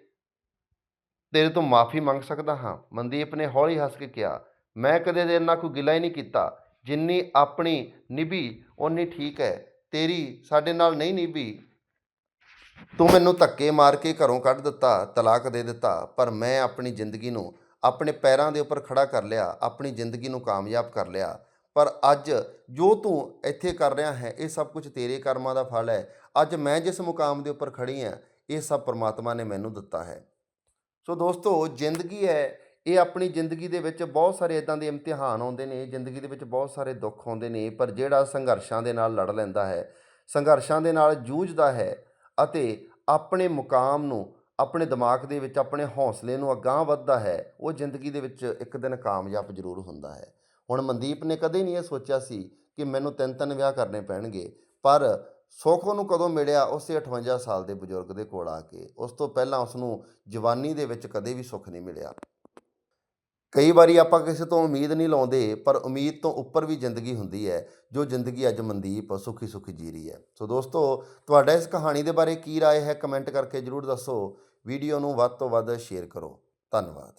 ਤੇਰੇ ਤੋਂ ਮਾਫੀ ਮੰਗ ਸਕਦਾ ਹਾਂ? ਮਨਦੀਪ ਨੇ ਹੌਲੀ ਹੱਸ ਕੇ ਕਿਹਾ, ਮੈਂ ਕਦੇ ਤੇਰੇ ਨਾਲ ਕੋਈ ਗਿਲਾ ਹੀ ਨਹੀਂ ਕੀਤਾ। ਜਿੰਨੀ ਆਪਣੀ ਨਿਭੀ, ਓਨੀ ਠੀਕ ਹੈ। ਤੇਰੀ ਸਾਡੇ ਨਾਲ ਨਹੀਂ ਨਿਭੀ। ਤੂੰ ਮੈਨੂੰ ਧੱਕੇ ਮਾਰ ਕੇ ਘਰੋਂ ਕੱਢ ਦਿੱਤਾ, ਤਲਾਕ ਦੇ ਦਿੱਤਾ, ਪਰ ਮੈਂ ਆਪਣੀ ਜ਼ਿੰਦਗੀ ਨੂੰ ਆਪਣੇ ਪੈਰਾਂ ਦੇ ਉੱਪਰ ਖੜਾ ਕਰ ਲਿਆ, ਆਪਣੀ ਜ਼ਿੰਦਗੀ ਨੂੰ ਕਾਮਯਾਬ ਕਰ ਲਿਆ। ਪਰ ਅੱਜ ਜੋ ਤੂੰ ਇੱਥੇ ਕਰ ਰਿਹਾ ਹੈ, ਇਹ ਸਭ ਕੁਝ ਤੇਰੇ ਕਰਮਾਂ ਦਾ ਫਲ ਹੈ। ਅੱਜ ਮੈਂ ਜਿਸ ਮੁਕਾਮ ਦੇ ਉੱਪਰ ਖੜੀ ਹਾਂ, ਇਹ ਸਭ ਪਰਮਾਤਮਾ ਨੇ ਮੈਨੂੰ ਦਿੱਤਾ ਹੈ। ਸੋ ਦੋਸਤੋ, ਜ਼ਿੰਦਗੀ ਹੈ, ਇਹ ਆਪਣੀ ਜ਼ਿੰਦਗੀ ਦੇ ਵਿੱਚ ਬਹੁਤ ਸਾਰੇ ਇਦਾਂ ਦੇ ਇਮਤਿਹਾਨ ਆਉਂਦੇ ਨੇ, ਜ਼ਿੰਦਗੀ ਦੇ ਵਿੱਚ ਬਹੁਤ ਸਾਰੇ ਦੁੱਖ ਆਉਂਦੇ ਨੇ, ਪਰ ਜਿਹੜਾ ਸੰਘਰਸ਼ਾਂ ਦੇ ਨਾਲ ਲੜ ਲੈਂਦਾ ਹੈ, ਸੰਘਰਸ਼ਾਂ ਦੇ ਨਾਲ ਜੂਝਦਾ ਹੈ ਅਤੇ ਆਪਣੇ ਮੁਕਾਮ ਨੂੰ, ਆਪਣੇ ਦਿਮਾਗ ਦੇ ਵਿੱਚ, ਆਪਣੇ ਹੌਸਲੇ ਨੂੰ ਅਗਾਂਹ ਵੱਧਦਾ ਹੈ, ਉਹ ਜ਼ਿੰਦਗੀ ਦੇ ਵਿੱਚ ਇੱਕ ਦਿਨ ਕਾਮਯਾਬ ਜ਼ਰੂਰ ਹੁੰਦਾ ਹੈ। ਹੁਣ ਮਨਦੀਪ ਨੇ ਕਦੇ ਨਹੀਂ ਇਹ ਸੋਚਿਆ ਸੀ ਕਿ ਮੈਨੂੰ ਤਿੰਨ ਤਿੰਨ ਵਿਆਹ ਕਰਨੇ ਪੈਣਗੇ, ਪਰ ਸੁੱਖ ਉਹਨੂੰ ਕਦੋਂ ਮਿਲਿਆ ਉਸੇ 58 ਸਾਲ ਦੇ ਬਜ਼ੁਰਗ ਦੇ ਕੋਲ ਆ ਕੇ। ਉਸ ਤੋਂ ਪਹਿਲਾਂ ਉਸ ਨੂੰ ਜਵਾਨੀ ਦੇ ਵਿੱਚ ਕਦੇ ਵੀ ਸੁੱਖ ਨਹੀਂ ਮਿਲਿਆ। ਕਈ ਵਾਰੀ ਆਪਾਂ ਕਿਸੇ ਤੋਂ ਉਮੀਦ ਨਹੀਂ ਲਾਉਂਦੇ ਪਰ ਉਮੀਦ ਤੋਂ ਉੱਪਰ ਵੀ ਜ਼ਿੰਦਗੀ ਹੁੰਦੀ ਹੈ ਜੋ ਜ਼ਿੰਦਗੀ ਅੱਜ ਮਨਦੀਪ ਸੁਖੀ ਸੁਖੀ ਜੀ ਰਹੀ ਹੈ ਸੋ ਦੋਸਤੋ ਤੁਹਾਡਾ ਇਸ ਕਹਾਣੀ ਦੇ ਬਾਰੇ ਕੀ رائے ਹੈ ਕਮੈਂਟ ਕਰਕੇ ਜਰੂਰ ਦੱਸੋ ਵੀਡੀਓ ਨੂੰ ਵੱਧ ਤੋਂ ਵੱਧ ਸ਼ੇਅਰ ਕਰੋ ਧੰਨਵਾਦ